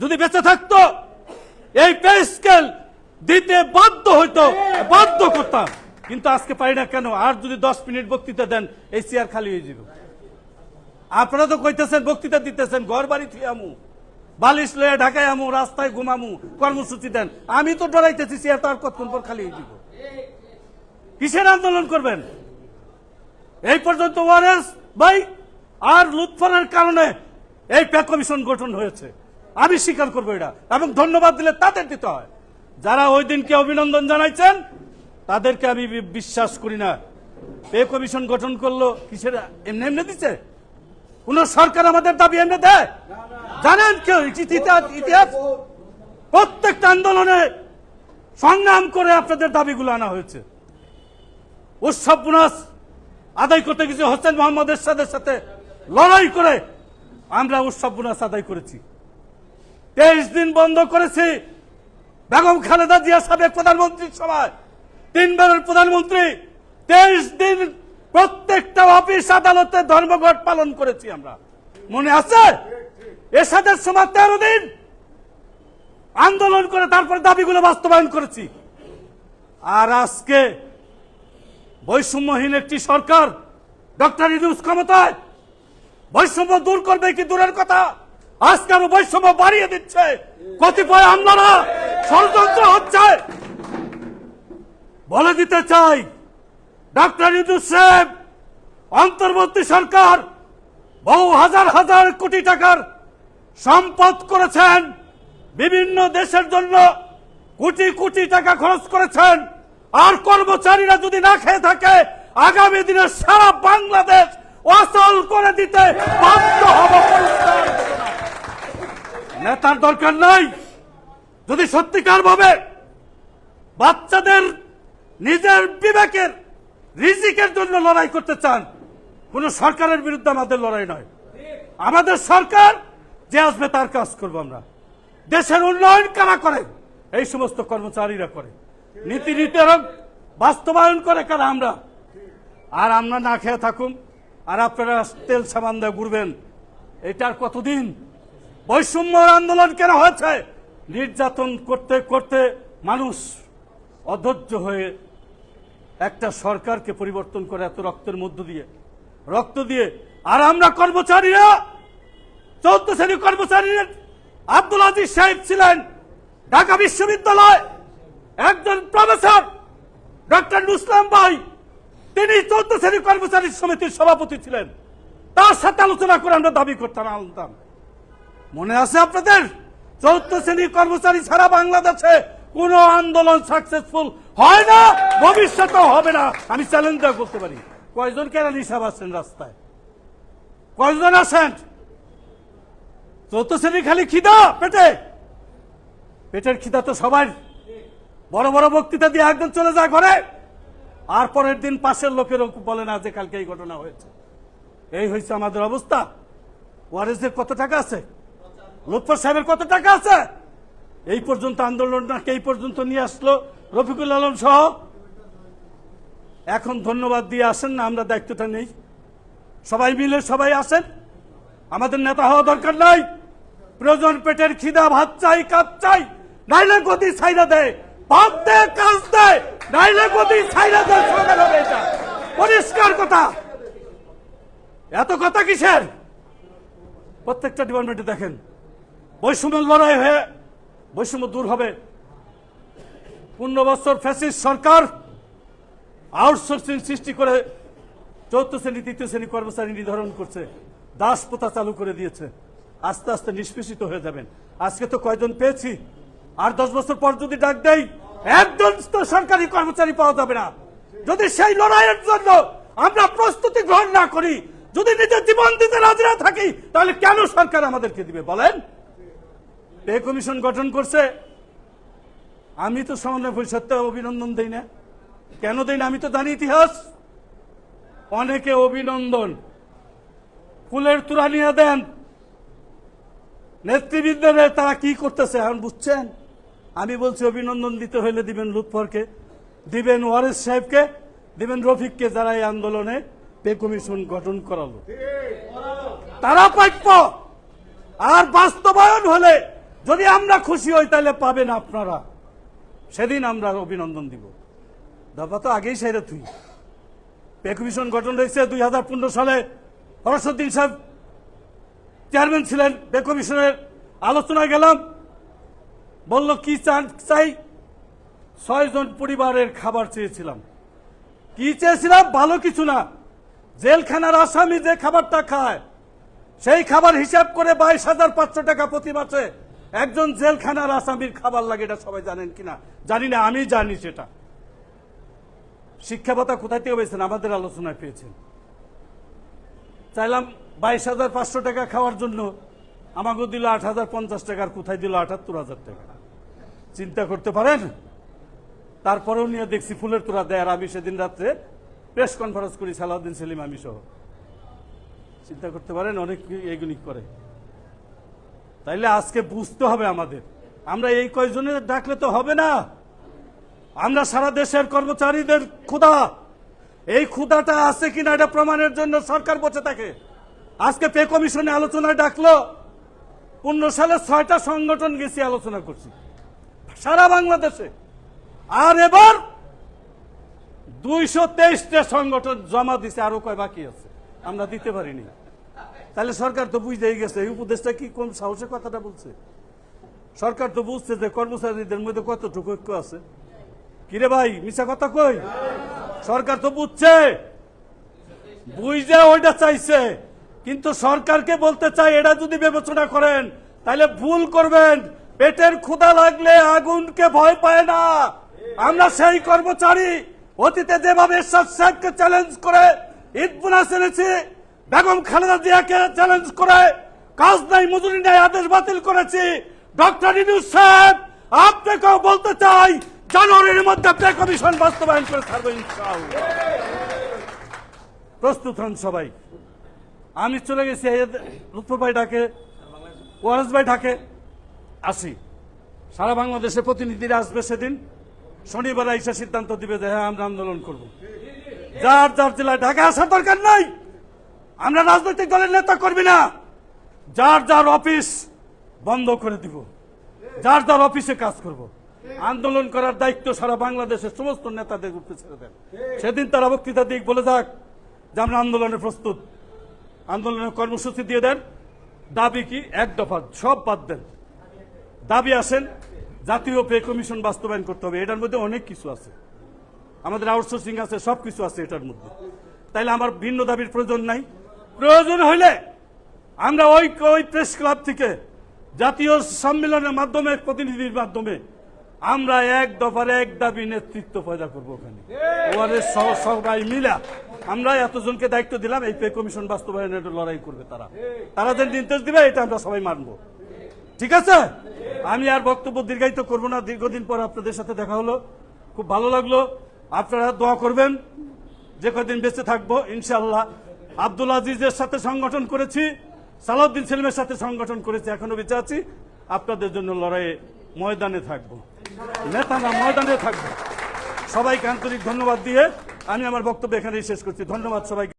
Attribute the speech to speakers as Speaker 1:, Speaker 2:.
Speaker 1: যদি বেঁচে থাকতো, এই পে স্কেল দিতে বাধ্য হইতো, বাধ্য করতাম। কিন্তু আজকে পারি না কেন? আর যদি দশ মিনিট বক্তৃতা দেন, এই চেয়ার খালি হয়ে যাবে। আপনারা তো কইতেছেন, বক্তৃতা দিতেছেন, ঘর বাড়ি থিয়ামু বালিশ লয়ে ঢাকায় আমু, রাস্তায় ঘুমামু, কর্মসূচি দেন। আমি তো ডরাইতেছি চেয়ার তো আর কতক্ষণ পর খালি হয়ে যাব। কিসের আন্দোলন করবেন? এই পর্যন্ত ওয়ারেস ভাই, আর লুৎফরের কারণে এই পে কমিশন গঠন হয়েছে। আমি স্বীকার করব এটা। এবং ধন্যবাদ দিলে তাদের দিতে হয়। যারা ওই দিনকে অভিনন্দন জানাইছেন, তাদেরকে আমি বিশ্বাস করি না। পে কমিশন গঠন করল, কিসের এমনি এমনি দিচ্ছে কোন সরকার আমাদের দাবি এমনি দেয়? জানেন কেউ? ইতিহাস প্রত্যেকটা আন্দোলনে সংগ্রাম করে আপনাদের দাবিগুলো আনা হয়েছে। উৎসব বোনাস, আদায় করতে গেছে হোসেন মোহাম্মদ এরশাদের সাথে লড়াই করে আমরা উৎসব বোনাস আদায় করেছি। তেইশ দিন বন্ধ করেছি। বেগম খালেদা জিয়া সাবেক প্রধানমন্ত্রীর সময়। তিনবারের প্রধানমন্ত্রী। তেইশ দিন প্রত্যেকটা অফিস আদালতে ধর্মঘট পালন করেছি আমরা। মনে আছে? এরশাদের সময় তেরো দিন আন্দোলন করে তারপর দাবিগুলো বাস্তবায়ন করেছি। আর আজকে বৈষম্যহীন একটি সরকার, ডক্টর ইউনুস ক্ষমতায়। বৈষম্য দূর করবে কি দূরের কথা? আজকে আরও বৈষম্য বাড়িয়ে দিচ্ছে। কতিপয় আমলারা ষড়যন্ত্র হচ্ছে। বলে দিতে চাই, ডাক্তার ইউনুস সাহেব, অন্তর্বর্তী সরকার বহু হাজার হাজার কোটি টাকার সম্পদ করেছেন। বিভিন্ন দেশের জন্য কোটি কোটি টাকা খরচ করেছেন। আর কর্মচারীরা যদি না খেয়ে থাকে, আগামী দিনে সারা বাংলাদেশ অচল করে দিতে বাধ্য হব। পরিষ্কার। নেতার দরকার নাই। যদি সত্যিকার ভাবে বাচ্চাদের নিজের বিবেকের, রিজিকের জন্য লড়াই করতে চান, কোন সরকারের বিরুদ্ধে আমাদের লড়াই নয়। আমাদের সরকার যে আসবে তার কাজ করব আমরা। দেশের উন্নয়ন কারা করে? এই সমস্ত কর্মচারীরা করে। নীতি নির্ধারক বাস্তবায়ন করে কারা আমরা? আর আমরা না খেয়ে থাকুন। আর আপনারা তেল সাবান দিয়ে ঘুরবেন। এটার কতদিন বৈষম্য আন্দোলন কেন হয়েছে? নির্যাতন করতে করতে মানুষ অধৈর্য হয়ে একটা সরকারকে পরিবর্তন করে এত রক্তের মধ্য দিয়ে। রক্ত দিয়ে আর আমরা কর্মচারীরা, চৌদ্দ শ্রেণি কর্মচারীর আব্দুল আজিজ সাহেব ছিলেন ঢাকা বিশ্ববিদ্যালয় একজন প্রফেসর, ডক্টর নুসলাম ভাই। তিনি চৌদ্দ শ্রেণি কর্মচারী সমিতির সভাপতি ছিলেন। তার সাথে আলোচনা করে আমরা দাবি করতাম, আনতাম। মনে আছে আপনাদের? চৌদ্দ শ্রেণি কর্মচারী ছাড়া বাংলাদেশে কোন আন্দোলন সাকসেসফুল হয় না, ভবিষ্যতেও হবে না। আমি চ্যালেঞ্জ দেওয়া করতে পারি। কয়জন কেরানি হিসাব আছেন রাস্তায়? কয়জন আছেন? চৌদ্দ শ্রেণি খালি খিদা পেটে? পেটের খিদা তো সবাই বড় বড় বক্তৃতা দিয়ে একদম চলে যায় ঘরে। আর পরের দিন পাশের লোকেরও বলে না যে কালকে এই ঘটনা হয়েছে। এই হয়েছে আমাদের অবস্থা। ওয়ারেসদের কত টাকা আছে? লুৎফর সাহেবের কত টাকা আছে? এই পর্যন্ত আন্দোলনটাকে এই পর্যন্ত নিয়ে আসলো? রফিকুল আলম সহ? এখন ধন্যবাদ দিয়ে আসেন না, আমরা দায়িত্বটা নেই। সবাই মিলে সবাই আসেন। আমাদের নেতা হওয়া দরকার নাই। প্রয়োজন পেটের খিদা, ভাত চাই, কাপ চাই, নাইলে গতি ছাইরা দেয় ভাত দেয় কাজ দেয় নাইলে গতি ছাইরা দেয় সরকার হবে এটা। পরিষ্কার কথা। এত কথা কিসের? প্রত্যেকটা ডিপার্টমেন্টে দেখেন। বৈষম্য লড়াই হয়ে বৈষম্য দূর হবে। পূর্ণ বছর ফ্যাসিস্ট সরকার আউটসোর্সিং সৃষ্টি করে চৌদ্দ শ্রেণি, তৃতীয় শ্রেণি কর্মচারী নির্ধারণ করছে, দাস প্রথা চালু করে দিয়েছে। আস্তে আস্তে নিষ্পেষিত হয়ে যাবেন। আজকে তো কয়জন পেয়েছি? আর দশ বছর পর যদি ডাক দেয় একজন তো সরকারি কর্মচারী পাওয়া যাবে না। যদি সেই লড়াইয়ের জন্য আমরা প্রস্তুতি গ্রহণ না করি, যদি নিজের জীবন দিতে রাজি না থাকি, তাহলে কেন সরকার আমাদেরকে দিবে বলেন? পে কমিশন গঠন করছে, আমি তো সমন্বয় পরিষদকে অভিনন্দন দেই না। কেন দেই না? আমি তো জানি ইতিহাস। অনেকে অভিনন্দন। ফুলের তুরা নিয়ে দেন। নেতৃবৃন্দরে তারা কি করতেছে এখন বুঝছেন? আমি বলছি, অভিনন্দন দিতে হইলে দিবেন লুৎফরকে, দিবেন ওয়ারেস সাহেবকে, দিবেন রফিককে যারা এই আন্দোলনে পে কমিশন গঠন করালো। তারা প্রাপ্য আর বাস্তবায়ন হলে যদি আমরা খুশি হই, তাহলে পাবেন আপনারা। সেদিন আমরা অভিনন্দন দিব। দাবা তো আগেই সেরে তুই। পে কমিশন গঠন হয়েছে দুই হাজার পনেরো সালে। হরসুদ্দিন সাহেব চেয়ারম্যান ছিলেন। পে কমিশনের আলোচনায় গেলাম। বলল, কি চান চাই? ছয়জন পরিবারের খাবার চেয়েছিলাম। কি চেয়েছিলাম? ভালো কিছু না। জেলখানার আসামি যে খাবারটা খায়, সেই খাবার হিসাব করে বাইশ হাজার পাঁচশো টাকা প্রতি মাসে একজন জেলখানার আসামির খাবার লাগে এটা সবাই জানেন কিনা? জানি না, আমি জানি সেটা। শিক্ষা ভাতা কোথায় থেকে পেয়েছেন? আমাদের আলোচনায় পেয়েছেন। চাইলাম বাইশ হাজার পাঁচশো টাকা খাওয়ার জন্য। আমাকে দিল আট হাজার পঞ্চাশ টাকার কোথায় দিল আটাত্তর হাজার টাকা? চিন্তা করতে পারেন? তারপরেও নিয়ে দেখছি ফুলের তোরা দেয়, আর আমি সেদিন রাত্রে প্রেস কনফারেন্স করি সালাউদ্দিন সেলিম আমি সহ চিন্তা করতে পারেন, অনেক এগুলি করে। তাইলে আজকে বুঝতে হবে আমাদের। আমরা এই কয়জনের ডাকলে তো হবে না। আমরা সারা দেশের কর্মচারীদের ক্ষুধা। এই ক্ষুধাটা আছে কিনা এটা প্রমাণের জন্য সরকার বসে থাকে। আজকে পে কমিশনে আলোচনায় ডাকলো। পনেরো সালে ছয়টা সংগঠন গেছি আলোচনা করছি। সারা বাংলাদেশে। আর এবার দুইশো তেইশটা সংগঠন জমা দিছে, আরও কয় বাকি আছে। আমরা দিতে পারিনি। তাহলে সরকার তো বুঝতেই গেছে, এই উপদেশটা কি কোন সাহসে কথাটা বলছে? সরকার তো বুঝছে যে কর্মচারীদের মধ্যে কতটুকু ঐক্য আছে। কিরে ভাই মিশা কথা কই? সরকার তো বুঝছে। বুঝছে ওইটা চাইছে। কিন্তু সরকারকে বলতে চাই এটা যদি বিবেচনা করেন, তাহলে ভুল করবেন। পেটের ক্ষুধা লাগলে আগুনকে ভয় পায় না। আমরা সেই কর্মচারী, অতীতে যেভাবে সাহেবকে চ্যালেঞ্জ করে ঈদ বোনাস এনেছি বেগম খালেদা জিয়াকে চ্যালেঞ্জ করে কাজ নাই, মজুরি নাই, আদেশ বাতিল করেছি। ডক্টর ইনুস সাহেব, আপনাকেও বলতে চাই, জানুয়ারির মধ্যে পে কমিশন বাস্তবায়ন করে ইনশাআল্লাহ। প্রস্তুত হন সবাই। আমি চলে গেছি, এই লুৎফর ভাই ডাকে, ওয়ারেস ভাই ডাকে, আসি। সারা বাংলাদেশে প্রতিনিধিরা আসবে সেদিন। শনিবার এসে সিদ্ধান্ত দিবে যে হ্যাঁ আমরা আন্দোলন করব। যার যার জেলায় ঢাকা আসার দরকার নাই আমরা রাজনৈতিক দলের নেতা করবি না। যার যার অফিস বন্ধ করে দিব। যার যার অফিসে কাজ করব। আন্দোলন করার দায়িত্ব সারা বাংলাদেশের সমস্ত নেতাদের উপরে ছেড়ে দেন। সেদিন তারা বক্তৃতা দিক বলে যাক যে আমরা আন্দোলনে প্রস্তুত। আন্দোলনের কর্মসূচি দিয়ে দেন। দাবি কি? এক দফা সব বাদ দেন। দাবি আসেন, জাতীয় পে কমিশন বাস্তবায়ন করতে হবে। এটার মধ্যে অনেক কিছু আছে। আমাদের আউটসোর্সিং আছে সব কিছু আছে এটার মধ্যে। তাইলে আমার ভিন্ন দাবির প্রয়োজন নাই। প্রয়োজন হইলে আমরা ওই ওই প্রেস ক্লাব থেকে জাতীয় সম্মেলনের মাধ্যমে প্রতিনিধির মাধ্যমে আমরা এক দফার এক দাবি নেতৃত্ব পয়দা করব ওখানে। ওয়ারের সবাই মিলা আমরা এতজনকে দায়িত্ব দিলাম এই পে কমিশন বাস্তবায়নের লড়াই করবে তারা। তারা যে নির্দেশ দিবে এটা আমরা সবাই মানবো। ঠিক আছে? আমি আর বক্তব্য দীর্ঘায়িত করব না দীর্ঘদিন পর আপনাদের সাথে দেখা হলো। খুব ভালো লাগল। আপনারা দোয়া করবেন। যে কদিন বেঁচে থাকব ইনশাল্লাহ আব্দুল আজিজের সাথে সংগঠন করেছি, সালাউদ্দিন সেলিমের সাথে সংগঠন করেছি, এখনও বেঁচে আছি। আপনাদের জন্য লড়াইয়ে ময়দানে থাকব। নেতা না ময়দানে থাকব। সবাইকে আন্তরিক ধন্যবাদ দিয়ে আমি আমার বক্তব্য এখানেই শেষ করছি। ধন্যবাদ সবাইকে।